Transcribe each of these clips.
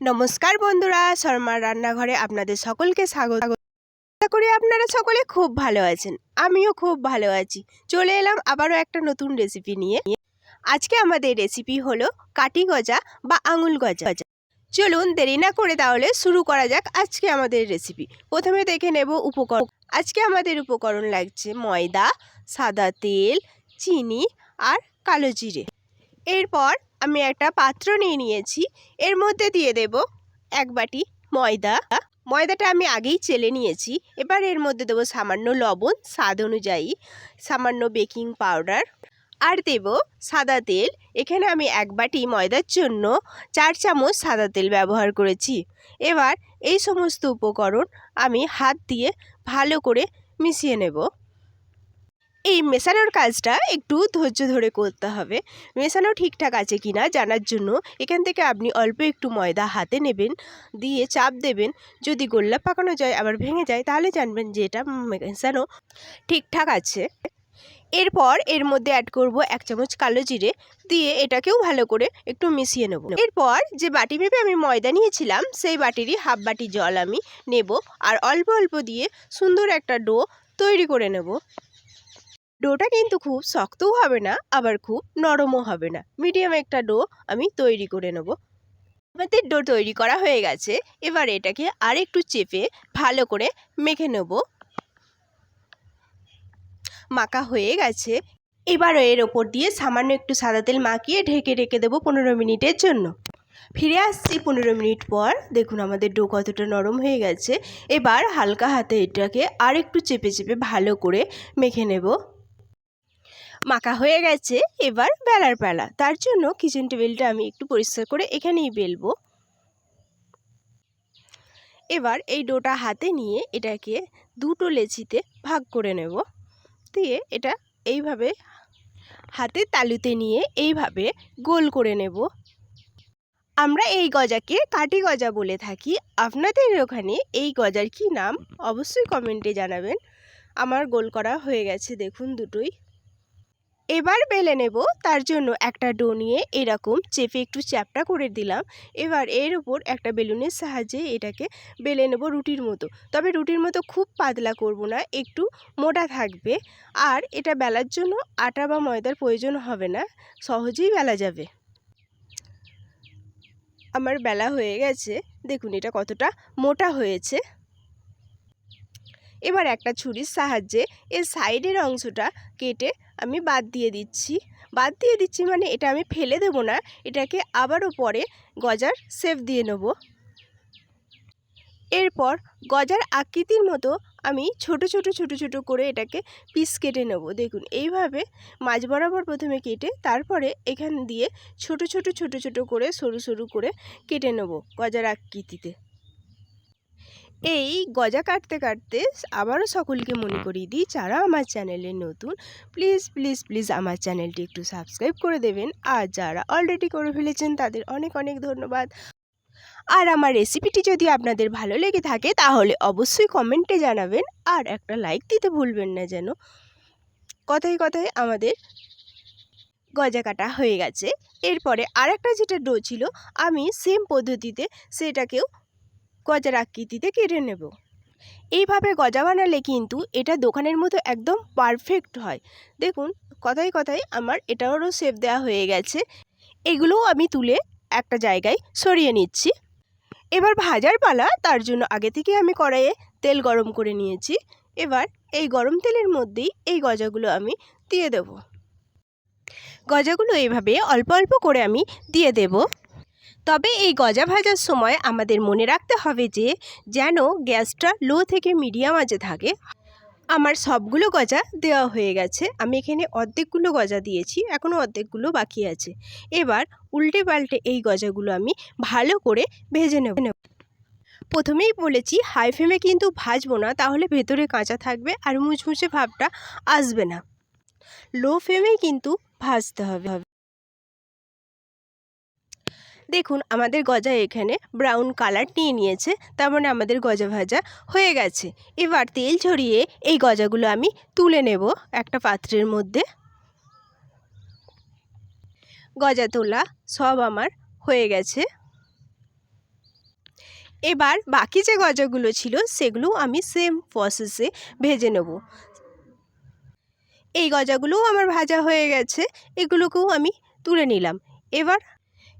নমস্কার বন্ধুরা, শর্মার রান্নাঘরে আপনাদের সকলকে স্বাগত। আশা করি আপনারা সকলে খুব ভালো আছেন, আমিও খুব ভালো আছি। চলে এলাম আবারও একটা নতুন রেসিপি নিয়ে। আজকে আমাদের রেসিপি হলো কাটি গজা বা আঙুল গজা। চলুন দেরি না করে তাহলে শুরু করা যাক আজকে আমাদের রেসিপি প্রথমে দেখে নেব উপকরণ। আজকে আমাদের উপকরণ লাগছে ময়দা, সাদা তেল, চিনি আর কালো জিরে। এরপর আমি একটা পাত্র নিয়ে নিয়েছি। এর মধ্যে দিয়ে দেব এক বাটি ময়দা। ময়দাটা আমি আগেই চেলে নিয়েছি। এবার এর মধ্যে দেবো সামান্য লবণ স্বাদ অনুযায়ী, সামান্য বেকিং পাউডার। আর দেব সাদা তেল। এখানে আমি এক বাটি ময়দার জন্য চার চামচ সাদা তেল ব্যবহার করেছি। এবার এই সমস্ত উপকরণ আমি হাত দিয়ে ভালো করে মিশিয়ে নেব। এই মেশানোর কাজটা একটু ধৈর্য ধরে করতে হবে। মেশানো ঠিকঠাক আছে কি না জানার জন্য এখান থেকে আপনি অল্প একটু ময়দা হাতে নেবেন, দিয়ে চাপ দেবেন। যদি গোল্লা পাকানো যায়, আবার ভেঙে যায়, তাহলে জানবেন যে এটা মেশানো ঠিকঠাক আছে। এরপর এর মধ্যে অ্যাড করব এক চামচ কালো জিরে, দিয়ে এটাকেও ভালো করে একটু মিশিয়ে নেব। এরপর যে বাটি ভেবে আমি ময়দা নিয়েছিলাম, সেই বাটিরই হাফ বাটি জল আমি নেব, আর অল্প অল্প দিয়ে সুন্দর একটা ডো তৈরি করে নেব। ডোটা কিন্তু খুব শক্তও হবে না, আবার খুব নরমও হবে না। মিডিয়াম একটা ডো আমি তৈরি করে নেব। আমাদের ডো তৈরি করা হয়ে গেছে। এবার এটাকে আর একটু চেপে ভালো করে মেখে নেব। মাখা হয়ে গেছে। এবার এর ওপর দিয়ে সামান্য একটু সাদা তেল মাখিয়ে ঢেকে রেখে দেবো পনেরো মিনিটের জন্য। ফিরে আসছি পনেরো মিনিট পর। দেখুন আমাদের ডো কতটা নরম হয়ে গেছে। এবার হালকা হাতে এটাকে আর একটু চেপে চেপে ভালো করে মেখে নেব। মাখা হয়ে গেছে, এবার বেলার পালা তার জন্য কিচেন টেবিলটা আমি একটু পরিষ্কার করে এখানেই বেলবো। এবার এই ডোটা হাতে নিয়ে এটাকে দুটো লেচিতে ভাগ করে নেব। দিয়ে এটা এইভাবে হাতে তালুতে নিয়ে এইভাবে গোল করে নেব। আমরা এই গজাকে কাটি গজা বলে থাকি। আপনাদের ওখানে এই গজার কি নাম? অবশ্যই কমেন্টে জানাবেন। আমার গোল করা হয়ে গেছে, দেখুন দুটোই। এবার বেলে নেব। তার জন্য একটা ডো নিয়ে এরকম চেপে একটু চ্যাপটা করে দিলাম। এবার এর উপর একটা বেলুনের সাহায্যে এটাকে বেলে নেব রুটির মতো। তবে রুটির মতো খুব পাতলা করব না, একটু মোটা থাকবে। আর এটা বেলার জন্য আটা বা ময়দার প্রয়োজন হবে না, সহজেই বেলা যাবে। আমার বেলা হয়ে গেছে। দেখুন এটা কতটা মোটা হয়েছে। এবার একটা ছুরির সাহায্যে এর সাইডের অংশটা কেটে আমি বাদ দিয়ে দিচ্ছি। বাদ দিয়ে দিচ্ছি মানে এটা আমি ফেলে দেবো না, এটাকে আবারও পরে গজার শেপ দিয়ে নেব। এরপর গজার আকৃতির মতো আমি ছোট ছোট ছোট ছোট করে এটাকে পিস কেটে নেব। দেখুন, এইভাবে মাঝ বরাবর প্রথমে কেটে তারপরে এখান দিয়ে ছোট ছোট ছোট ছোট করে সরু সরু করে কেটে নেব গজার আকৃতিতে। এই গজা কাটতে কাটতে আবারও সকলকে মনে করিয়ে দিই যারা আমার চ্যানেলে নতুন প্লিজ প্লিজ প্লিজ আমার চ্যানেলটি একটু সাবস্ক্রাইব করে দেবেন। আর যারা অলরেডি করে ফেলেছেন তাদের অনেক অনেক ধন্যবাদ। আর আমার রেসিপিটি যদি আপনাদের ভালো লেগে থাকে তাহলে অবশ্যই কমেন্টে জানাবেন। আর একটা লাইক দিতে ভুলবেন না যেন। কথায় কথায় আমাদের গজা কাটা হয়ে গেছে। এরপরে আর একটা যেটা ডো ছিল আমি সেম পদ্ধতিতে সেটাকেও গজার আকৃতিতে কেটে নেব। এইভাবে গজা বানালে কিন্তু এটা দোকানের মতো একদম পারফেক্ট হয়। দেখুন, কথায় কথায় আমার এটারও শেপ দেওয়া হয়ে গেছে। এগুলোও আমি তুলে একটা জায়গায় সরিয়ে নিচ্ছি। এবার ভাজার পালা, তার জন্য আগে থেকে আমি কড়াইয়ে তেল গরম করে নিয়েছি। এবার এই গরম তেলের মধ্যেই এই গজাগুলো আমি দিয়ে দেব। গজাগুলো এইভাবে অল্প অল্প করে আমি দিয়ে দেব। তবে এই গজা ভাজার সময় আমাদের মনে রাখতে হবে যে, যেন গ্যাসটা লো থেকে মিডিয়াম আজে থাকে। আমার সবগুলো গজা দেওয়া হয়ে গেছে। আমি এখানে অর্ধেকগুলো গজা দিয়েছি এখনও অর্ধেকগুলো বাকি আছে। এবার উল্টে পাল্টে এই গজাগুলো আমি ভালো করে ভেজে নেব। প্রথমেই বলেছি, হাই ফ্লেমে কিন্তু ভাজবো না, তাহলে ভেতরে কাঁচা থাকবে আর মুচমুচে ভাবটা আসবে না। লো ফ্লেমেই কিন্তু ভাজতে হবে। দেখুন, আমাদের গজা এখানে ব্রাউন কালার নিয়ে নিয়েছে, তার মানে আমাদের গজা ভাজা হয়ে গেছে। এবার তেল ঝরিয়ে এই গজাগুলো আমি তুলে নেব একটা পাত্রের মধ্যে। গজা তোলা সব আমার হয়ে গেছে। এবার বাকি যে গজাগুলো ছিল, সেগুলো আমি সেম প্রসেসে ভেজে নেব। এই গজাগুলোও আমার ভাজা হয়ে গেছে, এগুলোকেও আমি তুলে নিলাম। এবার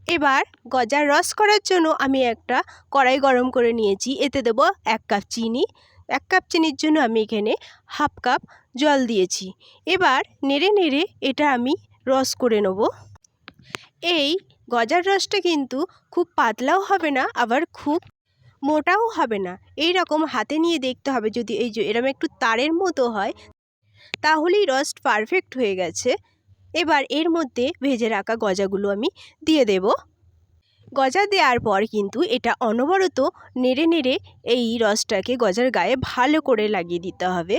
এবার গজার রস করার জন্য আমি একটা কড়াই গরম করে নিয়েছি। এতে দেবো এক কাপ চিনি। এক কাপ চিনির জন্য আমি এখানে হাফ কাপ জল দিয়েছি। এবার নেড়ে নেড়ে এটা আমি রস করে নেব। এই গজার রসটা কিন্তু খুব পাতলাও হবে না, আবার খুব মোটাও হবে না। এই রকম হাতে নিয়ে দেখতে হবে যদি এই যে এরকম একটু তারের মতো হয়, তাহলেই রস পারফেক্ট হয়ে গেছে। এবার এর মধ্যে ভেজে রাখা গজাগুলো আমি দিয়ে দেব। গজা দেওয়ার পর কিন্তু এটা অনবরত নেড়ে নেড়ে এই রসটাকে গজার গায়ে ভালো করে লাগিয়ে দিতে হবে।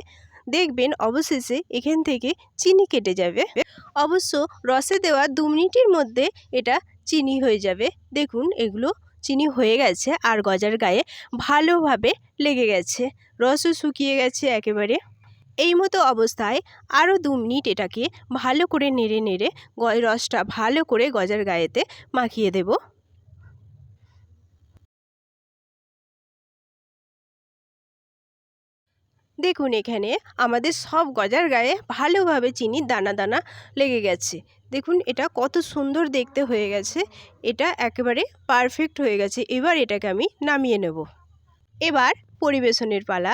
দেখবেন অবশেষে এখান থেকে চিনি কেটে যাবে। অবশ্য রসে দেওয়া দু মিনিটের মধ্যে এটা চিনি হয়ে যাবে। দেখুন, এগুলো চিনি হয়ে গেছে আর গজার গায়ে ভালোভাবে লেগে গেছে। রসও শুকিয়ে গেছে একেবারে। এই মতো অবস্থায় আরও দু মিনিট এটাকে ভালো করে নেড়ে নেড়ে রসটা ভালো করে গজার গায়েতে মাখিয়ে দেব। দেখুন, এখানে আমাদের সব গজার গায়ে ভালোভাবে চিনির দানা দানা লেগে গেছে। দেখুন, এটা কত সুন্দর দেখতে হয়ে গেছে। এটা একেবারে পারফেক্ট হয়ে গেছে। এবার এটাকে আমি নামিয়ে নেব। এবার পরিবেশনের পালা।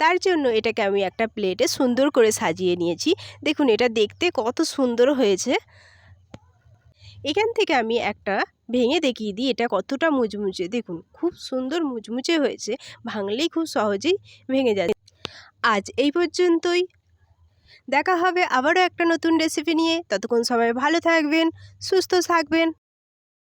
তার জন্য এটাকে আমি একটা প্লেটে সুন্দর করে সাজিয়ে নিয়েছি। দেখুন, এটা দেখতে কত সুন্দর হয়েছে। এখান থেকে আমি একটা ভেঙে দেখিয়ে দিই, এটা কতটা মুচমুচে। দেখুন, খুব সুন্দর মুচমুচে হয়েছে, ভাঙলেই খুব সহজেই ভেঙে যায়। আজ এই পর্যন্তই। দেখা হবে আবারও একটা নতুন রেসিপি নিয়ে। ততক্ষণ সবাই ভালো থাকবেন, সুস্থ থাকবেন।